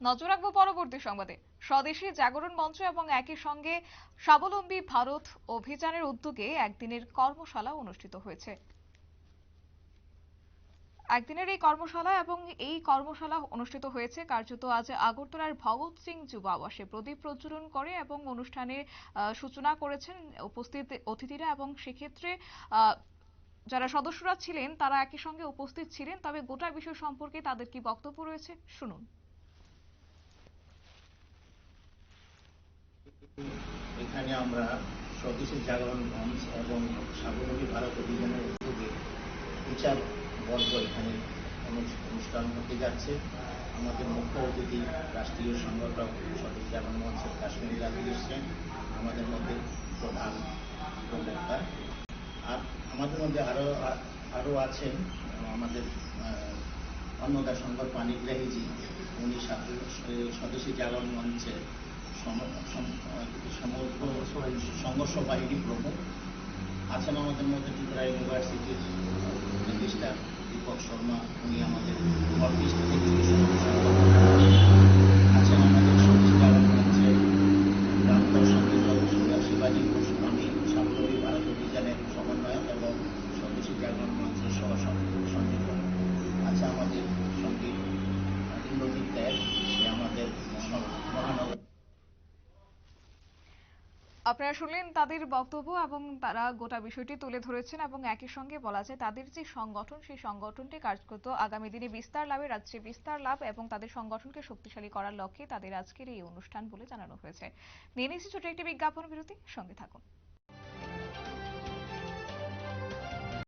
নজর রাখব পরবর্তী সংবাদে। স্বদেশী জাগরণ মঞ্চ এবং একই সঙ্গে স্বাবলম্বী ভারত অভিযানের উদ্যোগে একদিনের কর্মশালা অনুষ্ঠিত হয়েছে। একদিনের এই কর্মশালা এবং এই কর্মশালা অনুষ্ঠিত হয়েছে কার্যত আজ আগরতলার ভগৎ সিং যুব আবাসে প্রদীপ প্রজ্বলন করে এবং অনুষ্ঠানের সূচনা করেছেন উপস্থিত অতিথিরা এবং সেক্ষেত্রে যারা সদস্যরা ছিলেন তারা একই সঙ্গে উপস্থিত ছিলেন, তবে গোটা বিষয় সম্পর্কে তাদের কি বক্তব্য রয়েছে শুনুন। এখানে আমরা স্বদেশী জাগরণ মঞ্চ এবং স্বাবলম্বী ভারত অভিযানের উদ্যোগে বিচার বর্গ এখানে অনুষ্ঠান হতে যাচ্ছে। আমাদের মুখ্য অতিথি রাষ্ট্রীয় সংগঠক স্বদেশী জাগরণ মঞ্চের কাশ্মীর রাজি এসছেন আমাদের মধ্যে প্রধান প্রবক্তা আর আমাদের মধ্যে আরও আরও আছেন আমাদের অন্নদা সংঘর পানিগ্রাহীজি উনি স্বদেশী জাগরণ মঞ্চের সংঘর্ষ বাহিনী প্রমুখ আছেন আমাদের মধ্যে ত্রিপুরা ইউনিভার্সিটির মিনিস্টার দীপক শর্মা উনি আমাদের ইস্ট থেকে আছেন আমাদের স্বদেশী জাগরণ মঞ্চের রামদাস সংগীত শিবাজী ঘোষ আমি স্বাবলম্বী ভারত অভিযানের সমন্বয়ক এবং স্বদেশী জাগরণ মঞ্চের সহ সঞ্চালক আছে আমাদের সঙ্গে ইন্দ্রজিৎ দেব সে আমাদের মহা- মহানগর আপনারা শুনলেন তাদের বক্তব্য এবং তারা গোটা বিষয়টি তুলে ধরেছেন এবং একই সঙ্গে বলা যায় তাদের যে সংগঠন, সেই সংগঠনটি কার্যত আগামী দিনে বিস্তার লাভে রাজ্যে বিস্তার লাভ এবং তাদের সংগঠনকে শক্তিশালী করার লক্ষ্যে তাদের আজকের এই অনুষ্ঠান বলে জানানো হয়েছে। নিয়ে নিচ্ছি ছোট একটি বিজ্ঞাপন বিরতি, সঙ্গে থাকুন।